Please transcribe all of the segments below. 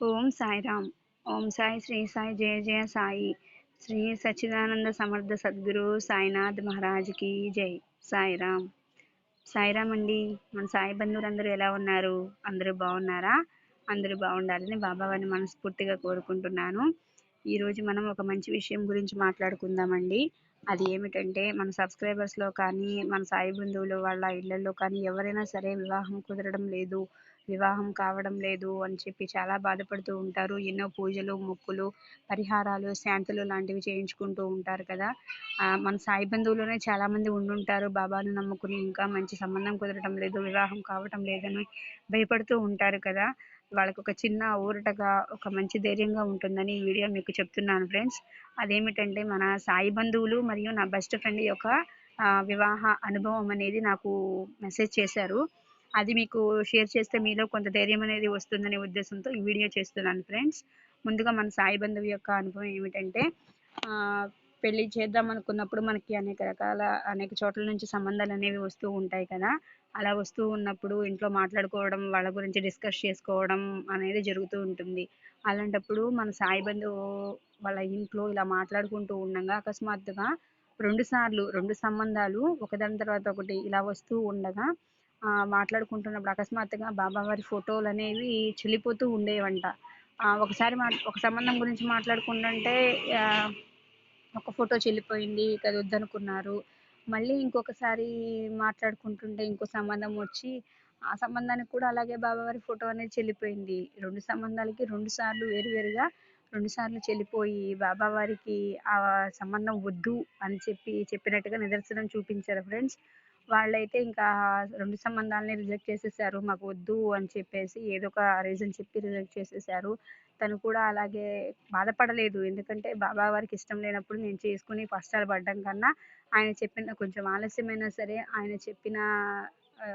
ఓం సాయిరామ్. ఓం సాయి శ్రీ సాయి జయ జయ సాయి. శ్రీ సచ్చిదానంద సమర్థ సద్గురు సాయినాథ్ మహారాజ్కి జై. సాయిరామ్. సాయిరామ్ అండి మన సాయి బంధువులందరూ ఎలా ఉన్నారు? అందరూ బాగున్నారా? అందరూ బాగుండాలని బాబావారిని మనస్ఫూర్తిగా కోరుకుంటున్నాను. ఈరోజు మనం ఒక మంచి విషయం గురించి మాట్లాడుకుందామండి. అది ఏమిటంటే మన సబ్స్క్రైబర్స్లో కానీ మన సాయి బంధువులు వాళ్ళ ఇళ్ళలో కానీ ఎవరైనా సరే వివాహం కుదరడం లేదు. వివాహం కావడం లేదు అని చెప్పి చాలా బాధపడుతూ ఉంటారు. ఎన్నో పూజలు మొక్కులు పరిహారాలు శాంతులు లాంటివి చేయించుకుంటూ ఉంటారు కదా. మన సాయి బంధువులోనే చాలా మంది ఉండుంటారు. బాబాను నమ్ముకుని ఇంకా మంచి సంబంధం కుదరటం లేదు వివాహం కావటం లేదని భయపడుతూ ఉంటారు కదా. వాళ్ళకు ఒక చిన్న ఊరటగా ఒక మంచి ధైర్యంగా ఉంటుందని ఈ వీడియో మీకు చెప్తున్నాను ఫ్రెండ్స్. అదేమిటంటే మన సాయి బంధువులు మరియు నా బెస్ట్ ఫ్రెండ్ యొక్క వివాహ అనుభవం అనేది నాకు మెసేజ్ చేశారు. అది మీకు షేర్ చేస్తే మీలో కొంత ధైర్యం అనేది వస్తుందనే ఉద్దేశంతో ఈ వీడియో చేస్తున్నాను ఫ్రెండ్స్ ముందుగా మన సాయి బంధువు యొక్క అనుభవం ఏమిటంటే పెళ్ళి పెళ్ళి చేద్దాం అనుకున్నప్పుడు మనకి అనేక రకాల అనేక చోట్ల నుంచి సంబంధాలు అనేవి వస్తూ ఉంటాయి కదా. అలా వస్తూ ఉన్నప్పుడు ఇంట్లో మాట్లాడుకోవడం వాళ్ళ గురించి డిస్కస్ చేసుకోవడం అనేది జరుగుతూ ఉంటుంది. అలాంటప్పుడు మన సాయి బంధువు వాళ్ళ ఇంట్లో ఇలా మాట్లాడుకుంటూ ఉండగా అకస్మాత్తుగా రెండు సార్లు రెండు సంబంధాలు ఒకదాని తర్వాత ఒకటి ఇలా వస్తూ ఉండగా మాట్లాడుకుంటున్నప్పుడు అకస్మాత్తుగా బాబావారి ఫోటోలు అనేవి చెల్లిపోతూ ఉండేవంట. ఒకసారి మా ఒక సంబంధం గురించి మాట్లాడుకుంటుంటే ఒక ఫోటో చెల్లిపోయింది ఇక అది వద్దనుకున్నారు. మళ్ళీ ఇంకొకసారి మాట్లాడుకుంటుంటే ఇంకో సంబంధం వచ్చి ఆ సంబంధానికి కూడా అలాగే బాబావారి ఫోటో అనేది చెల్లిపోయింది. రెండు సంబంధాలకి రెండు సార్లు వేరువేరుగా రెండు సార్లు చెల్లిపోయి బాబావారికి ఆ సంబంధం వద్దు అని చెప్పి చెప్పినట్టుగా నిదర్శనం చూపించారు ఫ్రెండ్స్. వాళ్ళైతే ఇంకా రెండు సంబంధాలని రిజెక్ట్ చేసేసారు మాకు వద్దు అని చెప్పేసి ఏదో ఒక రీజన్ చెప్పి రిజెక్ట్ చేసేసారు. తను కూడా అలాగే బాధపడలేదు. ఎందుకంటే బాబా వారికి ఇష్టం లేనప్పుడు నేను చేసుకుని కష్టాలు పడ్డం కన్నా ఆయన చెప్పిన కొంచెం ఆలస్యమైనా సరే ఆయన చెప్పిన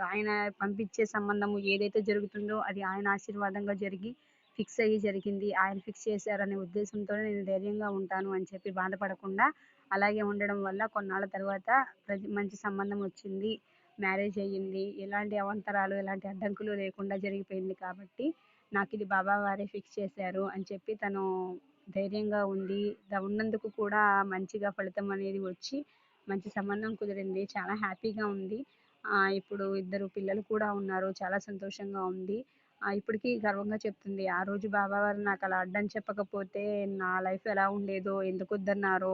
ఆయన పంపించే సంబంధము ఏదైతే జరుగుతుందో అది ఆయన ఆశీర్వాదంగా జరిగి ఫిక్స్ అయ్యి జరిగింది. ఆయన ఫిక్స్ చేశారనే ఉద్దేశంతో నేను ధైర్యంగా ఉంటాను అని చెప్పి బాధపడకుండా అలాగే ఉండడం వల్ల కొన్నాళ్ళ తర్వాత ప్రతి మంచి సంబంధం వచ్చింది మ్యారేజ్ అయ్యింది ఎలాంటి అవాంతరాలు ఎలాంటి అడ్డంకులు లేకుండా జరిగిపోయింది కాబట్టి నాకు ఇది బాబా వారే ఫిక్స్ చేశారు అని చెప్పి తను ధైర్యంగా ఉంది. ఉన్నందుకు కూడా మంచిగా ఫలితం అనేది వచ్చి మంచి సంబంధం కుదిరింది. చాలా హ్యాపీగా ఉంది. ఇప్పుడు ఇద్దరు పిల్లలు కూడా ఉన్నారు. చాలా సంతోషంగా ఉంది. ఇప్పటికీ గర్వంగా చెప్తుంది. ఆ రోజు బాబావారు నాకు అలా అడ్డం చెప్పకపోతే నా లైఫ్ ఎలా ఉండేదో ఎందుకు వద్దన్నారో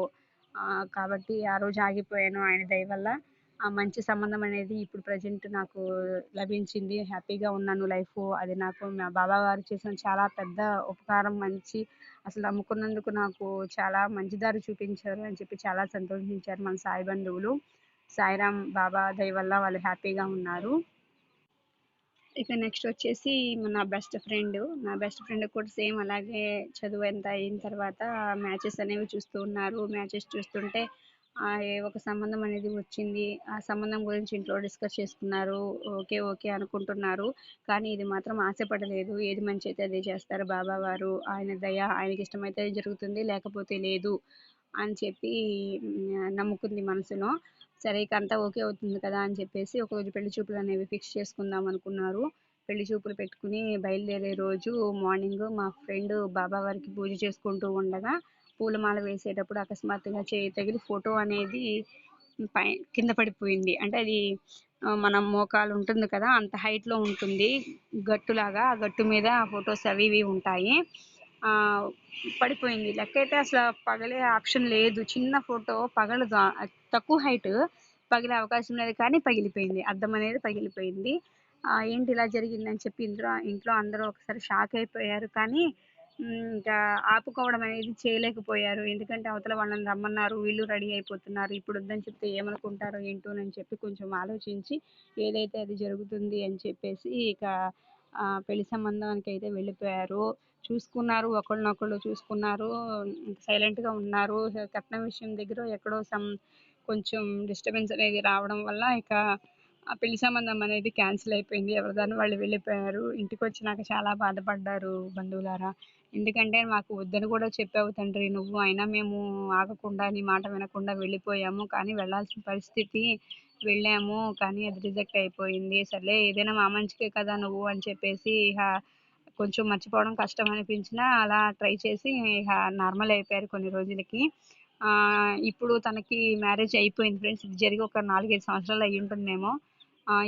కాబట్టి ఆ రోజు ఆగిపోయాను ఆయన దయ వల్ల. ఆ మంచి సంబంధం అనేది ఇప్పుడు ప్రజెంట్ నాకు లభించింది. హ్యాపీగా ఉన్నాను లైఫ్. అది నాకు మా బాబా వారు చేసిన చాలా పెద్ద ఉపకారం. మంచి అసలు నమ్ముకున్నందుకు నాకు చాలా మంచి దారి చూపించారు అని చెప్పి చాలా సంతోషించారు మన సాయి బంధువులు. సాయిరామ్ బాబా దయ వల్ల వాళ్ళు హ్యాపీగా ఉన్నారు. ఇక నెక్స్ట్ వచ్చేసి నా బెస్ట్ ఫ్రెండ్ నా బెస్ట్ ఫ్రెండ్ కూడా సేమ్ అలాగే చదువు ఎంత అయిన తర్వాత మ్యాచెస్ అనేవి చూస్తూ ఉన్నారు. మ్యాచెస్ చూస్తుంటే ఒక సంబంధం అనేది వచ్చింది. ఆ సంబంధం గురించి ఇంట్లో డిస్కస్ చేసుకున్నారు. ఓకే ఓకే అనుకుంటున్నారు. కానీ ఇది మాత్రం ఆశపడలేదు. ఏది మంచి అయితే అదే చేస్తారు బాబా వారు. ఆయన దయ ఆయనకి ఇష్టమైతే జరుగుతుంది లేకపోతే లేదు అని చెప్పి నమ్ముకుంది మనసులో. సరే ఇక అంతా ఓకే అవుతుంది కదా అని చెప్పేసి ఒక రోజు పెళ్ళి చూపులు అనేవి ఫిక్స్ చేసుకుందాం అనుకున్నారు. పెళ్ళి చూపులు పెట్టుకుని బయలుదేరే రోజు మార్నింగ్ మా ఫ్రెండ్ బాబా వారికి పూజ చేసుకుంటూ ఉండగా పూలమాల వేసేటప్పుడు అకస్మాత్తుగా చేయి తగిలి ఫోటో అనేది పై కింద పడిపోయింది. అంటే అది మన మోకాలు ఉంటుంది కదా అంత హైట్లో ఉంటుంది. గట్టులాగా ఆ గట్టు మీద ఫొటోస్ అవి ఇవి ఉంటాయి. పడిపోయింది. లెక్క అయితే అసలు పగలే ఆప్షన్ లేదు. చిన్న ఫోటో పగలదు తక్కువ హైట్ పగిలే అవకాశం లేదు కానీ పగిలిపోయింది. అద్దం అనేది పగిలిపోయింది. ఏంటి ఇలా జరిగిందని చెప్పి ఇంట్లో ఇంట్లో అందరూ ఒకసారి షాక్ అయిపోయారు కానీ ఇంకా ఆపుకోవడం అనేది చేయలేకపోయారు. ఎందుకంటే అవతల వాళ్ళని రమ్మన్నారు వీళ్ళు రెడీ అయిపోతున్నారు. ఇప్పుడు వద్దని చెప్తే ఏమనుకుంటారో ఏంటో అని చెప్పి కొంచెం ఆలోచించి ఏదైతే అది జరుగుతుంది అని చెప్పేసి ఇక పెళ్ళి సంబంధానికి అయితే వెళ్ళిపోయారు. చూసుకున్నారు ఒకళ్ళనొకళ్ళు చూసుకున్నారు సైలెంట్గా ఉన్నారు. కట్నం విషయం దగ్గర ఎక్కడో సమ్ కొంచెం డిస్టర్బెన్స్ అనేది రావడం వల్ల ఇక ఆ పెళ్ళి సంబంధం అనేది క్యాన్సిల్ అయిపోయింది. ఎవరిదాన్ని వాళ్ళు వెళ్ళిపోయారు. ఇంటికి వచ్చినాక చాలా బాధపడ్డారు బంధువులారా. ఎందుకంటే మాకు వద్దని కూడా చెప్పావు తండ్రి. నువ్వు అయినా మేము ఆగకుండా నీ మాట వినకుండా వెళ్ళిపోయాము. కానీ వెళ్ళాల్సిన పరిస్థితి వెళ్ళాము. కానీ అది రిజెక్ట్ అయిపోయింది. సర్లే ఏదైనా మా మంచికే కదా నువ్వు అని చెప్పేసి ఇక కొంచెం మర్చిపోవడం కష్టం అనిపించినా అలా ట్రై చేసి నార్మల్ అయిపోయారు కొన్ని రోజులకి. ఇప్పుడు తనకి మ్యారేజ్ అయిపోయింది ఫ్రెండ్స్. ఇది జరిగి ఒక నాలుగైదు సంవత్సరాలు అయి ఉంటుందేమో.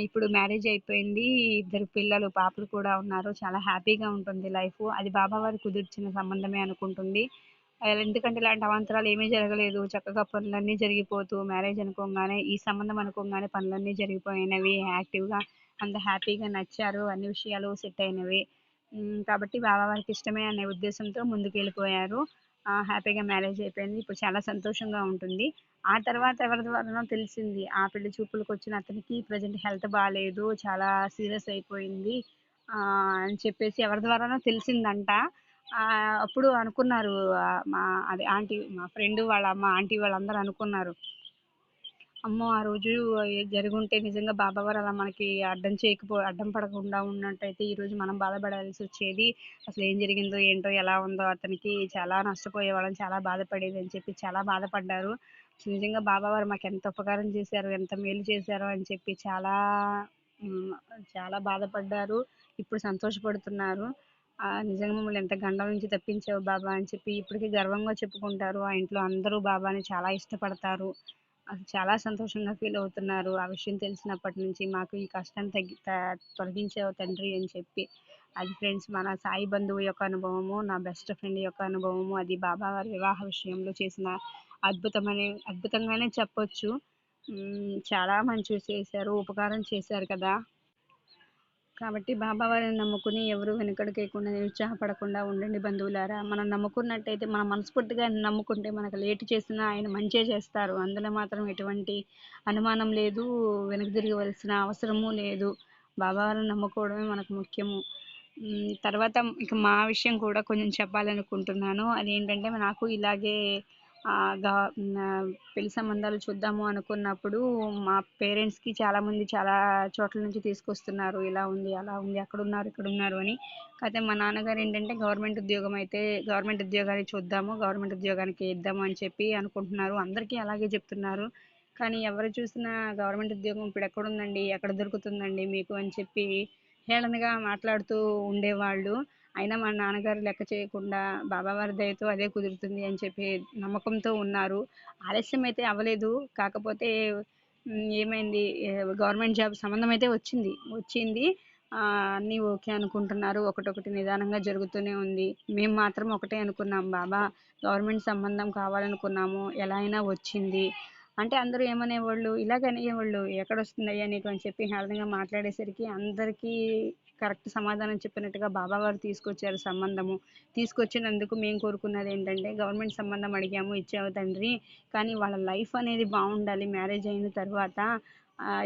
ఇప్పుడు మ్యారేజ్ అయిపోయింది. ఇద్దరు పిల్లలు పాపలు కూడా ఉన్నారు. చాలా హ్యాపీగా ఉంటుంది లైఫ్. అది బాబా వారు కుదిర్చిన సంబంధమే అనుకుంటుంది. ఎందుకంటే ఇలాంటి అవాంతరాలు ఏమీ జరగలేదు. చక్కగా పనులన్నీ జరిగిపోతూ మ్యారేజ్ అనుకోగానే ఈ సంబంధం అనుకోగానే పనులన్నీ జరిగిపోయినవి. యాక్టివ్గా అంత హ్యాపీగా నచ్చారు. అన్ని విషయాలు సెట్ అయినవి. కాబట్టి బాబా వారికి ఇష్టమే అనే ఉద్దేశంతో ముందుకు వెళ్ళిపోయారు హ్యాపీగా మ్యారేజ్ అయిపోయింది. ఇప్పుడు చాలా సంతోషంగా ఉంటుంది. ఆ తర్వాత ఎవరి ద్వారానో తెలిసింది. ఆ పెళ్ళి చూపులకు వచ్చిన అతనికి ప్రజెంట్ హెల్త్ బాగాలేదు చాలా సీరియస్ అయిపోయింది. అని చెప్పేసి ఎవరి ద్వారానో తెలిసిందంట. అప్పుడు అనుకున్నారు. మా అదే ఆంటీ మా ఫ్రెండ్ వాళ్ళ మా ఆంటీ వాళ్ళందరూ అనుకున్నారు. అమ్మో ఆ రోజు జరుగుంటే నిజంగా బాబావారు అలా మనకి అడ్డం చేయకపో అడ్డం పడకుండా ఉన్నట్టయితే ఈరోజు మనం బాధపడాల్సి వచ్చేది. అసలు ఏం జరిగిందో ఏంటో ఎలా ఉందో అతనికి చాలా నష్టపోయేవాళ్ళం చాలా బాధపడేది అని చెప్పి చాలా బాధపడ్డారు. నిజంగా బాబావారు మాకు ఎంత ఉపకారం చేశారు ఎంత మేలు చేశారు అని చెప్పి చాలా చాలా బాధపడ్డారు. ఇప్పుడు సంతోషపడుతున్నారు. నిజంగా మమ్మల్ని ఎంత గండం నుంచి తప్పించావు బాబా అని చెప్పి ఇప్పటికీ గర్వంగా చెప్పుకుంటారు. ఆ ఇంట్లో అందరూ బాబాని చాలా ఇష్టపడతారు. చాలా సంతోషంగా ఫీల్ అవుతున్నారు. ఆ విషయం తెలిసినప్పటి నుంచి మాకు ఈ కష్టాన్ని తగ్గి తొలగించావు తండ్రి అని చెప్పి. అది ఫ్రెండ్స్ మన సాయి బంధువు యొక్క అనుభవము నా బెస్ట్ ఫ్రెండ్ యొక్క అనుభవము అది బాబా వారి వివాహ విషయంలో చేసిన అద్భుతమని అద్భుతంగానే చెప్పొచ్చు. చాలా మంచి చేశారు. ఉపకారం చేశారు కదా. కాబట్టి బాబా వారిని నమ్ముకుని ఎవరు వెనుకడుకేయకుండా నిరుత్సాహపడకుండా ఉండండి బంధువులారా. మనం నమ్ముకున్నట్టయితే మనం మనస్ఫూర్తిగా ఆయన నమ్ముకుంటే మనకు లేట్ చేసినా ఆయన మంచే చేస్తారు. అందులో మాత్రం ఎటువంటి అనుమానం లేదు వెనక తిరగవలసిన అవసరము లేదు. బాబా వారిని నమ్ముకోవడమే మనకు ముఖ్యము. తర్వాత ఇక మా విషయం కూడా కొంచెం చెప్పాలనుకుంటున్నాను. అదేంటంటే నాకు ఇలాగే గా- పెళ్ళి సంబంధాలు చూద్దాము అనుకున్నప్పుడు మా పేరెంట్స్కి చాలామంది చాలా చోట్ల నుంచి తీసుకొస్తున్నారు. ఇలా ఉంది అలా ఉంది అక్కడ ఉన్నారు ఇక్కడ ఉన్నారు అని. కాకపోతే మా నాన్నగారు ఏంటంటే గవర్నమెంట్ ఉద్యోగం అయితే గవర్నమెంట్ ఉద్యోగాన్ని చూద్దాము గవర్నమెంట్ ఉద్యోగానికి ఇద్దాము అని చెప్పి అనుకుంటున్నారు. అందరికీ అలాగే చెప్తున్నారు. కానీ ఎవరు చూసినా గవర్నమెంట్ ఉద్యోగం ఇప్పుడు ఎక్కడ ఉందండి ఎక్కడ దొరుకుతుందండి మీకు అని చెప్పి హేళనగా మాట్లాడుతూ ఉండేవాళ్ళు. అయినా మా నాన్నగారు లెక్క చేయకుండా బాబావారి దయతో అదే కుదురుతుంది అని చెప్పి నమ్మకంతో ఉన్నారు. ఆలస్యం అయితే అవ్వలేదు. కాకపోతే ఏమైంది? గవర్నమెంట్ జాబ్ సంబంధం అయితే వచ్చింది. వచ్చింది. అన్నీ ఓకే అనుకుంటున్నారు. ఒకటొకటి నిదానంగా జరుగుతూనే ఉంది. మేము మాత్రం ఒకటే అనుకున్నాం. బాబా గవర్నమెంట్ సంబంధం కావాలనుకున్నాము. ఎలా అయినా వచ్చింది. అంటే అందరూ ఏమనేవాళ్ళు? ఇలాగ అనేవాళ్ళు ఎక్కడ వస్తుందయ్యా నీకు? అని చెప్పి హేళనగా మాట్లాడేసరికి అందరికీ కరెక్ట్ సమాధానం చెప్పినట్టుగా బాబా వారు తీసుకొచ్చారు సంబంధము. తీసుకొచ్చినందుకు మేము కోరుకున్నది ఏంటంటే గవర్నమెంట్ సంబంధం అడిగాము ఇచ్చావు తండ్రి కానీ వాళ్ళ లైఫ్ అనేది బాగుండాలి. మ్యారేజ్ అయిన తర్వాత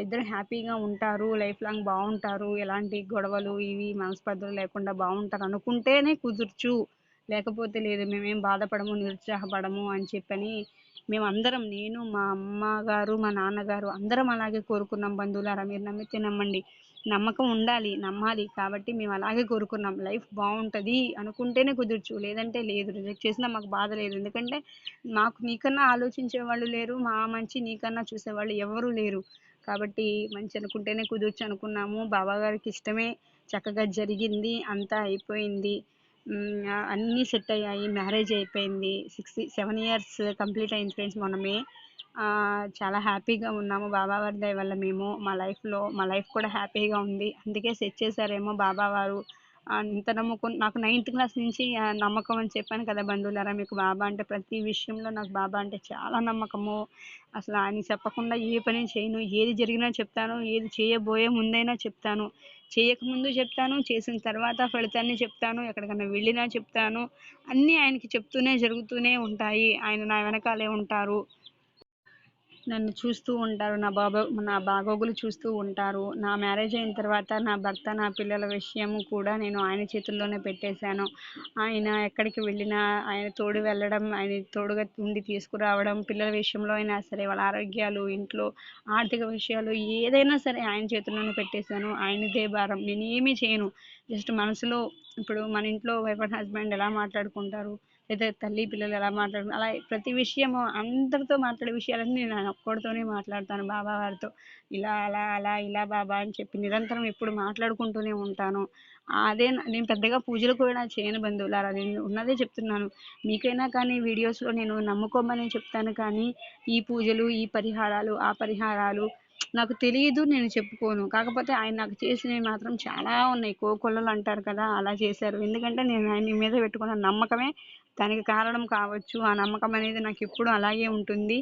ఇద్దరు హ్యాపీగా ఉంటారు లైఫ్ లాంగ్ బాగుంటారు. ఎలాంటి గొడవలు ఇవి మనస్పర్ధలు లేకుండా బాగుంటారు అనుకుంటేనే కుదుర్చు. లేకపోతే లేదు మేమేం బాధపడము నిరుత్సాహపడము అని చెప్పని మేమందరం నేను మా అమ్మగారు మా నాన్నగారు అందరం అలాగే కోరుకున్నాం. బంధువులారా మీరు నమ్మితే నమ్మండి. నమ్మకం ఉండాలి నమ్మాలి. కాబట్టి మేము అలాగే కోరుకున్నాం. లైఫ్ బాగుంటుంది అనుకుంటేనే కుదరచ్చు లేదంటే లేదు. రిజెక్ట్ చేసినా మాకు బాధ లేదు. ఎందుకంటే మాకు నీకన్నా ఆలోచించే వాళ్ళు లేరు. మా మంచి నీకన్నా చూసేవాళ్ళు ఎవరూ లేరు. కాబట్టి మంచి అనుకుంటేనే కుదరచ్చు అనుకున్నాము. బాబా గారికి ఇష్టమే. చక్కగా జరిగింది. అంతా అయిపోయింది. అన్నీ సెట్ అయ్యాయి. మ్యారేజ్ అయిపోయింది. సిక్స్ సెవెన్ ఇయర్స్ కంప్లీట్ అయింది ఫ్రెండ్స్ మొన్నమే చాలా హ్యాపీగా ఉన్నాము. బాబా వారి దయ వల్ల మేము మా లైఫ్లో మా లైఫ్ కూడా హ్యాపీగా ఉంది. అందుకే సెట్ చేశారేమో బాబా వారు. ఇంత నమ్మకం నాకు నైన్త్ క్లాస్ నుంచి నమ్మకం అని చెప్పాను కదా బంధువులారా మీకు బాబా అంటే ప్రతి విషయంలో నాకు బాబా అంటే చాలా నమ్మకము. అసలు ఆయన చెప్పకుండా ఏ పని చేయను ఏది జరిగినా చెప్తాను ఏది చేయబోయే ముందైనా చెప్తాను. చేయకముందు చెప్తాను చేసిన తర్వాత ఫలితాన్ని చెప్తాను ఎక్కడికైనా వెళ్ళినా చెప్తాను. అన్నీ ఆయనకి చెప్తూనే జరుగుతూనే ఉంటాయి. ఆయన నా వెనకాలే ఉంటారు. నన్ను చూస్తూ ఉంటారు. నా బాబో నా బాగోగులు చూస్తూ ఉంటారు. నా మ్యారేజ్ అయిన తర్వాత నా భర్త నా పిల్లల విషయం కూడా నేను ఆయన చేతుల్లోనే పెట్టేశాను. ఆయన ఎక్కడికి వెళ్ళినా ఆయన తోడు వెళ్ళడం ఆయన తోడుగా ఉండి తీసుకురావడం పిల్లల విషయంలో అయినా సరే వాళ్ళ ఆరోగ్యాలు ఇంట్లో ఆర్థిక విషయాలు ఏదైనా సరే ఆయన చేతుల్లోనే పెట్టేశాను. ఆయనదే భారం. నేను ఏమీ చేయను. జస్ట్ మనసులో ఇప్పుడు మన ఇంట్లో వైఫ్ అండ్ హస్బెండ్ ఎలా మాట్లాడుకుంటారు? లేదా తల్లి పిల్లలు ఎలా మాట్లాడు అలా ప్రతి విషయము అందరితో మాట్లాడే విషయాలన్నీ నేను ఒక్కడితోనే మాట్లాడతాను బాబా వారితో ఇలా అలా అలా ఇలా బాబా అని చెప్పి నిరంతరం ఎప్పుడు మాట్లాడుకుంటూనే ఉంటాను. అదే నేను పెద్దగా పూజలు కూడా చేయను బంధువులారా. నేను ఉన్నదే చెప్తున్నాను. మీకైనా కానీ వీడియోస్లో నేను నమ్ముకోమని చెప్తాను కానీ ఈ పూజలు ఈ పరిహారాలు ఆ పరిహారాలు నాకు తెలియదు నేను చెప్పుకోను. కాకపోతే ఆయన నాకు చేసినవి మాత్రం చాలా ఉన్నాయి. కోకొల్లలు అంటారు కదా అలా చేశారు. ఎందుకంటే నేను ఆయన మీద పెట్టుకున్న నమ్మకమే దానికి కారణం కావచ్చు. ఆ నమ్మకం అనేది నాకు ఎప్పుడు అలాగే ఉంటుంది.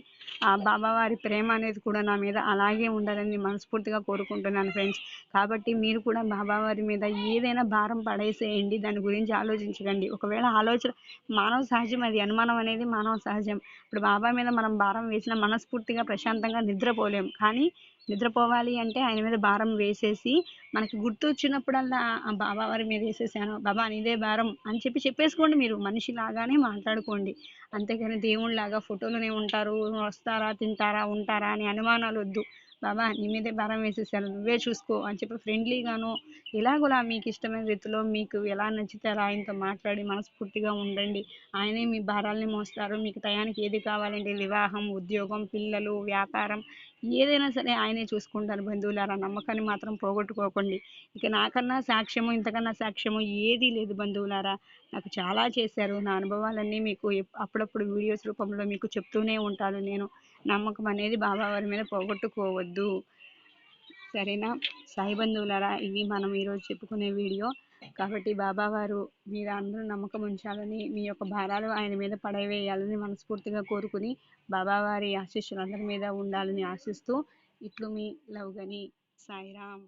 ఆ బాబావారి ప్రేమ అనేది కూడా నా మీద అలాగే ఉండాలని మనస్ఫూర్తిగా కోరుకుంటున్నాను ఫ్రెండ్స్. కాబట్టి మీరు కూడా బాబావారి మీద ఏదైనా భారం పడేసేయండి. దాని గురించి ఆలోచించకండి. ఒకవేళ ఆలోచన మానవ సహజం అది. అనుమానం అనేది మానవ సహజం. ఇప్పుడు బాబా మీద మనం భారం వేసిన మనస్ఫూర్తిగా ప్రశాంతంగా నిద్రపోలేం. కానీ నిద్రపోవాలి అంటే ఆయన మీద భారం వేసేసి మనకి గుర్తు వచ్చినప్పుడల్లా బాబా వారి మీద వేసేసాను బాబా నీదే భారం అని చెప్పి చెప్పేసుకోండి మీరు. మనిషిలాగానే మాట్లాడుకోండి. అంతేగాని దేవుళ్ళలాగా ఫోటోలోనే ఉంటారు వస్తారా తింటారా ఉంటారా అని అనుమానాలు వద్దు. బాబా నీ మీదే భారం వేసేసాను నువ్వే చూసుకో అని చెప్పి ఫ్రెండ్లీగాను ఇలాగోలా మీకు ఇష్టమైన రీతిలో మీకు ఎలా నచ్చితే అలా ఆయనతో మాట్లాడి మనస్ఫూర్తిగా ఉండండి. ఆయనే మీ భారాల్ని మోస్తారు. మీకు టయానికి ఏది కావాలంటే వివాహం ఉద్యోగం పిల్లలు వ్యాపారం ఏదైనా సరే ఆయనే చూసుకుంటారు బంధువులారా. నమ్మకాన్ని మాత్రం పోగొట్టుకోకండి. ఇక నాకన్నా సాక్ష్యము ఇంతకన్నా సాక్ష్యము ఏదీ లేదు బంధువులారా. నాకు చాలా చేశారు. నా అనుభవాలన్నీ మీకు అప్పుడప్పుడు వీడియోస్ రూపంలో మీకు చెప్తూనే ఉంటాను నేను. నమ్మకం అనేది బాబా వారి మీద పోగొట్టుకోవద్దు. సరేనా? సాయి బంధువులారా ఇవి మనం ఈరోజు చెప్పుకునే వీడియో. కాబట్టి బాబా వారు మీద అందరూ నమ్మకం ఉంచాలని మీ యొక్క భారాలు ఆయన మీద పడవేయాలని మనస్ఫూర్తిగా కోరుకుని బాబా వారి ఆశీస్సులు అందరి మీద ఉండాలని ఆశిస్తూ ఇట్లు మీ లవ్ గని సాయిరామ్.